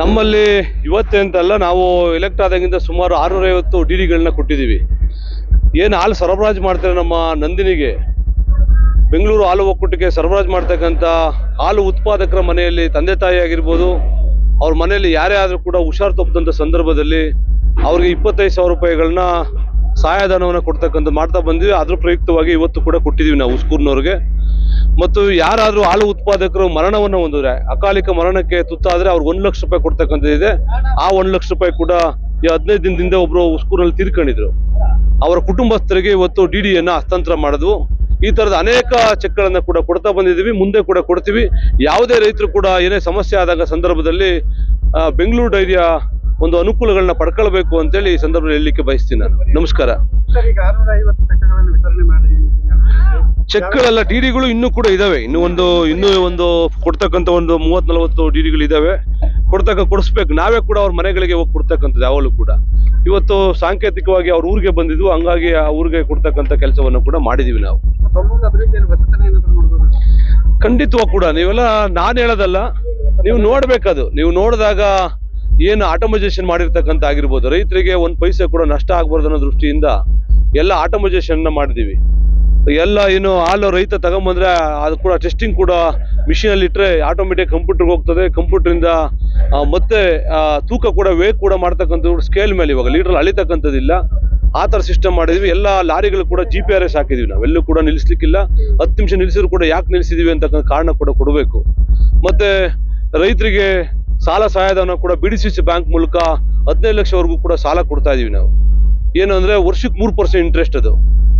ನಮ್ಮಲ್ಲಿ ಇವತ್ತೆಂತಲ್ಲ ನಾವು ಎಲೆಕ್ಟ್ ಆದಾಗಿಂದ ಸುಮಾರು ಆರುನೂರೈವತ್ತು ಡಿ ಡಿಗಳನ್ನ ಕೊಟ್ಟಿದ್ದೀವಿ. ಏನು ಹಾಲು ಸರಬರಾಜು ಮಾಡ್ತಾರೆ ನಮ್ಮ ನಂದಿನಿಗೆ? ಬೆಂಗಳೂರು ಹಾಲು ಒಕ್ಕೂಟಕ್ಕೆ ಸರಬರಾಜು ಮಾಡ್ತಕ್ಕಂಥ ಹಾಲು ಉತ್ಪಾದಕರ ಮನೆಯಲ್ಲಿ ತಂದೆ ತಾಯಿ ಆಗಿರ್ಬೋದು, ಅವ್ರ ಮನೆಯಲ್ಲಿ ಯಾರೇ ಆದರೂ ಕೂಡ ಹುಷಾರು ತಪ್ಪದಂಥ ಸಂದರ್ಭದಲ್ಲಿ ಅವ್ರಿಗೆ ಇಪ್ಪತ್ತೈದು ಸಾವಿರ ರೂಪಾಯಿಗಳನ್ನ ಸಹಾಯಧನವನ್ನು ಕೊಡ್ತಕ್ಕಂಥ ಮಾಡ್ತಾ ಬಂದಿವಿ ಅದ್ರ ಪ್ರಯುಕ್ತವಾಗಿ ಇವತ್ತು ಕೂಡ ಕೊಟ್ಟಿದ್ದೀವಿ ನಾವು ಉಸ್ಕೂರ್ನವ್ರಿಗೆ ಮತ್ತು ಯಾರಾದರೂ ಹಾಲು ಉತ್ಪಾದಕರು ಮರಣವನ್ನು ಹೊಂದಿದ್ರೆ, ಅಕಾಲಿಕ ಮರಣಕ್ಕೆ ತುತ್ತಾದ್ರೆ ಅವ್ರಿಗೆ ಒಂದು ಲಕ್ಷ ರೂಪಾಯಿ ಕೊಡ್ತಕ್ಕಂಥದ್ದಿದೆ ಆ ಒಂದು ಲಕ್ಷ ರೂಪಾಯಿ ಕೂಡ ಈ ಹದಿನೈದು ದಿನದಿಂದ ಒಬ್ರು ಉಸ್ಕೂರಲ್ಲಿ ತೀರ್ಕೊಂಡಿದ್ರು. ಅವರ ಕುಟುಂಬಸ್ಥರಿಗೆ ಇವತ್ತು ಡಿ ಡಿಯನ್ನು ಹಸ್ತಾಂತರ ಮಾಡಿದ್ವು. ಈ ತರದ ಅನೇಕ ಚೆಕ್ಗಳನ್ನು ಕೂಡ ಕೊಡ್ತಾ ಬಂದಿದ್ದೀವಿ, ಮುಂದೆ ಕೂಡ ಕೊಡ್ತೀವಿ. ಯಾವುದೇ ರೈತರು ಕೂಡ ಏನೇ ಸಮಸ್ಯೆ ಆದಾಗ ಸಂದರ್ಭದಲ್ಲಿ ಬೆಂಗಳೂರು ಡೈರಿಯ ಒಂದು ಅನುಕೂಲಗಳನ್ನ ಪಡ್ಕೊಳ್ಬೇಕು ಅಂತೇಳಿ ಈ ಸಂದರ್ಭದಲ್ಲಿ ಹೇಳಲಿಕ್ಕೆ ಬಯಸ್ತೀನಿ ನಾನು. ನಮಸ್ಕಾರ. ಚೆಕ್ಗಳೆಲ್ಲ ಡಿ ಡಿಗಳು ಇನ್ನೂ ಕೂಡ ಇದಾವೆ. ಇನ್ನು ಒಂದು, ಇನ್ನೂ ಒಂದು ಕೊಡ್ತಕ್ಕಂತ ಒಂದು ಮೂವತ್ ನಲವತ್ತು ಡಿ ಡಿಗಳು ಇದಾವೆ ಕೊಡ್ತಕ್ಕ, ಕೊಡಿಸ್ಬೇಕು. ನಾವೇ ಕೂಡ ಅವ್ರ ಮನೆಗಳಿಗೆ ಹೋಗಿ ಕೊಡ್ತಕ್ಕಂಥದ್ದು, ಯಾವಾಗಲೂ ಕೂಡ. ಇವತ್ತು ಸಾಂಕೇತಿಕವಾಗಿ ಅವ್ರ ಊರಿಗೆ ಬಂದಿದ್ವು ಹಂಗಾಗಿ ಆ ಊರಿಗೆ ಕೊಡ್ತಕ್ಕಂಥ ಕೆಲಸವನ್ನು ಕೂಡ ಮಾಡಿದೀವಿ ನಾವು. ಖಂಡಿತವಾಗ ಕೂಡ. ನೀವೆಲ್ಲ, ನಾನು ಹೇಳೋದಲ್ಲ, ನೀವು ನೋಡ್ಬೇಕದು. ನೀವು ನೋಡಿದಾಗ ಏನು ಆಟೋಮೈಸೇಷನ್ ಮಾಡಿರ್ತಕ್ಕಂಥ ಆಗಿರ್ಬೋದು. ರೈತರಿಗೆ ಒಂದು ಪೈಸೆ ಕೂಡ ನಷ್ಟ ಆಗ್ಬಾರ್ದು ಅನ್ನೋ ದೃಷ್ಟಿಯಿಂದ ಎಲ್ಲ ಆಟೋಮೈಸೇಷನ್ ಮಾಡಿದೀವಿ. ಎಲ್ಲ ಏನು ಹಾಲು ರೈತ ತಗೊಂಬಂದ್ರೆ ಅದು ಕೂಡ ಟೆಸ್ಟಿಂಗ್ ಕೂಡ ಮಿಷಿನ್ ಅಲ್ಲಿ ಇಟ್ಟರೆ ಆಟೋಮೆಟಿಕ್ ಕಂಪ್ಯೂಟರ್ಗೆ ಹೋಗ್ತದೆ. ಕಂಪ್ಯೂಟರಿಂದ ಮತ್ತೆ ತೂಕ ಕೂಡ ವೇಗ್ ಕೂಡ ಮಾಡ್ತಕ್ಕಂಥದ್ದು ಸ್ಕೇಲ್ ಮೇಲೆ ಇವಾಗ. ಲೀಟರ್ ಅಳಿತಕ್ಕಂಥದ್ದಿಲ್ಲ. ಆ ಥರ ಸಿಸ್ಟಮ್ ಮಾಡಿದ್ವಿ. ಎಲ್ಲ ಲಾರಿಗಳು ಕೂಡ ಜಿ ಪಿ ಆರ್ ಎಸ್ ಹಾಕಿದ್ವಿ ನಾವೆಲ್ಲೂ ಕೂಡ ನಿಲ್ಲಿಸ್ಲಿಕ್ಕಿಲ್ಲ. ಹತ್ತು ನಿಮಿಷ ನಿಲ್ಲಿಸಿದ್ರು ಕೂಡ ಯಾಕೆ ನಿಲ್ಲಿಸಿದೀವಿ ಅಂತ ಕಾರಣ ಕೂಡ ಕೊಡಬೇಕು. ಮತ್ತೆ, ರೈತರಿಗೆ ಸಾಲ ಸಹಾಯಧನ ಕೂಡ B D C C bank ಮೂಲಕ ಹದಿನೈದು ಲಕ್ಷವರೆಗೂ ಕೂಡ ಸಾಲ ಕೊಡ್ತಾ ಇದೀವಿ ನಾವು. ಏನು ಅಂದ್ರೆ ವರ್ಷಕ್ಕೆ ಮೂರು ಪರ್ಸೆಂಟ್ ಇಂಟ್ರೆಸ್ಟ್ ಅದು.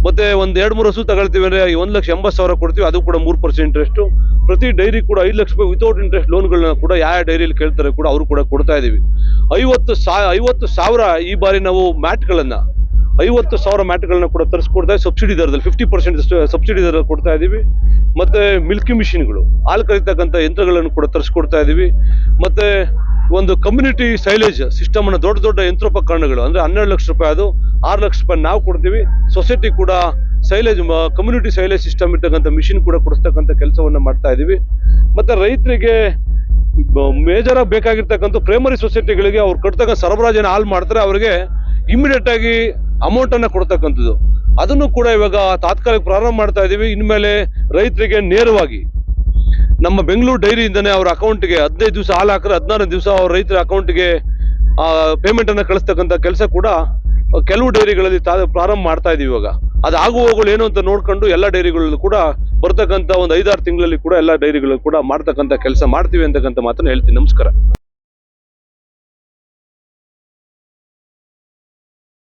ಮತ್ತೆ ಒಂದ್ ಎರಡು ಮೂರು ಹಸು ತಗೊಳ್ತೀವಿ ಅಂದ್ರೆ ಒಂದ್ ಲಕ್ಷ ಎಂಬತ್ತು ಸಾವಿರ ಕೊಡ್ತೀವಿ, ಅದು ಕೂಡ ಮೂರು ಪರ್ಸೆಂಟ್ ಇಂಟ್ರೆಸ್ಟ್ ಪ್ರತಿ ಡೈರಿ ಕೂಡ ಐದು ಲಕ್ಷ ರೂಪಾಯಿ ವಿತೌಟ್ ಇಂಟ್ರೆಸ್ಟ್ ಲೋನ್ಗಳನ್ನ ಕೂಡ ಯಾವ ಡೈರಿಯಲ್ಲಿ ಕೇಳ್ತಾರೆ ಕೂಡ ಅವರು ಕೂಡ ಕೊಡ್ತಾ ಇದೀವಿ. ಐವತ್ತು ಸಾ, ಐವತ್ತು ಸಾವಿರ ಈ ಬಾರಿ ನಾವು ಮ್ಯಾಟ್ಗಳನ್ನ ಐವತ್ತು ಸಾವಿರ ಮ್ಯಾಟ್ಗಳನ್ನ ಕೂಡ ತರಿಸ್ಕೊಡ್ತಾ ಸಬ್ಸಿಡಿ ದರದಲ್ಲಿ ಫಿಫ್ಟಿ ಪರ್ಸೆಂಟ್ ಸಬ್ಸಿಡಿ ದರದಲ್ಲಿ ಕೊಡ್ತಾ ಇದೀವಿ. ಮತ್ತೆ ಮಿಲ್ಕಿ ಮಿಷಿನ್ಗಳು ಹಾಲು ಕರಿತಕ್ಕಂಥ ಯಂತ್ರಗಳನ್ನು ಕೂಡ ತರಿಸ್ಕೊಡ್ತಾ ಇದೀವಿ. ಮತ್ತೆ ಒಂದು ಕಮ್ಯುನಿಟಿ ಸೈಲೇಜ್ ಸಿಸ್ಟಮ್ ಅನ್ನ ದೊಡ್ಡ ದೊಡ್ಡ ಯಂತ್ರೋಪಕರಣಗಳು, ಅಂದ್ರೆ ಹನ್ನೆರಡು ಲಕ್ಷ ರೂಪಾಯಿ ಅದು ಆರು ಲಕ್ಷ ರೂಪಾಯಿ ನಾವು ಕೊಡ್ತೀವಿ. ಸೊಸೈಟಿ ಕೂಡ ಸೈಲೇಜ್ ಕಮ್ಯುನಿಟಿ ಸೈಲೇಜ್ ಸಿಸ್ಟಮ್ ಇರ್ತಕ್ಕಂಥ ಮಿಷಿನ್ ಕೂಡ ಕೊಡಿಸ್ತಕ್ಕಂಥ ಕೆಲಸವನ್ನ ಮಾಡ್ತಾ ಇದೀವಿ. ಮತ್ತೆ ರೈತರಿಗೆ ಮೇಜರ್ ಆಗಿ ಬೇಕಾಗಿರ್ತಕ್ಕಂಥ ಪ್ರೈಮರಿ ಸೊಸೈಟಿಗಳಿಗೆ ಅವ್ರು ಕಟ್ತಕ್ಕಂಥ ಸರಬರಾಜನ ಹಾಲ್ ಮಾಡ್ತಾರೆ. ಅವರಿಗೆ ಇಮಿಡಿಯೇಟ್ ಆಗಿ ಅಮೌಂಟ್ ಅನ್ನ ಕೊಡ್ತಕ್ಕಂಥದ್ದು. ಅದನ್ನು ಕೂಡ ಇವಾಗ ತಾತ್ಕಾಲಿಕ ಪ್ರಾರಂಭ ಮಾಡ್ತಾ ಇದೀವಿ. ಇನ್ಮೇಲೆ ರೈತರಿಗೆ ನೇರವಾಗಿ ನಮ್ಮ ಬೆಂಗಳೂರು ಡೈರಿಯಿಂದನೇ ಅವ್ರ ಅಕೌಂಟ್ಗೆ ಹದಿನೈದು ದಿವಸ ಹಾಲು ಹಾಕಿದ್ರೆ ಹದಿನಾರು ದಿವಸ ಅವ್ರ ರೈತರ ಅಕೌಂಟ್ಗೆ ಪೇಮೆಂಟ್ ಅನ್ನ ಕಳಿಸ್ತಕ್ಕಂಥ ಕೆಲಸ ಕೂಡ ಕೆಲವು ಡೈರಿಗಳಲ್ಲಿ ತಾ ಪ್ರಾರಂಭ ಮಾಡ್ತಾ ಇದೀವಿ ಇವಾಗ. ಅದು ಹೋಗಲು ಏನು ಅಂತ ನೋಡ್ಕೊಂಡು ಎಲ್ಲ ಡೈರಿಗಳಲ್ಲೂ ಕೂಡ ಬರ್ತಕ್ಕಂಥ ಒಂದು ಐದಾರು ತಿಂಗಳಲ್ಲಿ ಕೂಡ ಎಲ್ಲ ಡೈರಿಗಳು ಕೂಡ ಮಾಡ್ತಕ್ಕಂಥ ಕೆಲಸ ಮಾಡ್ತೀವಿ ಅಂತಕ್ಕಂಥ ಮಾತನ್ನು ಹೇಳ್ತೀನಿ. ನಮಸ್ಕಾರ.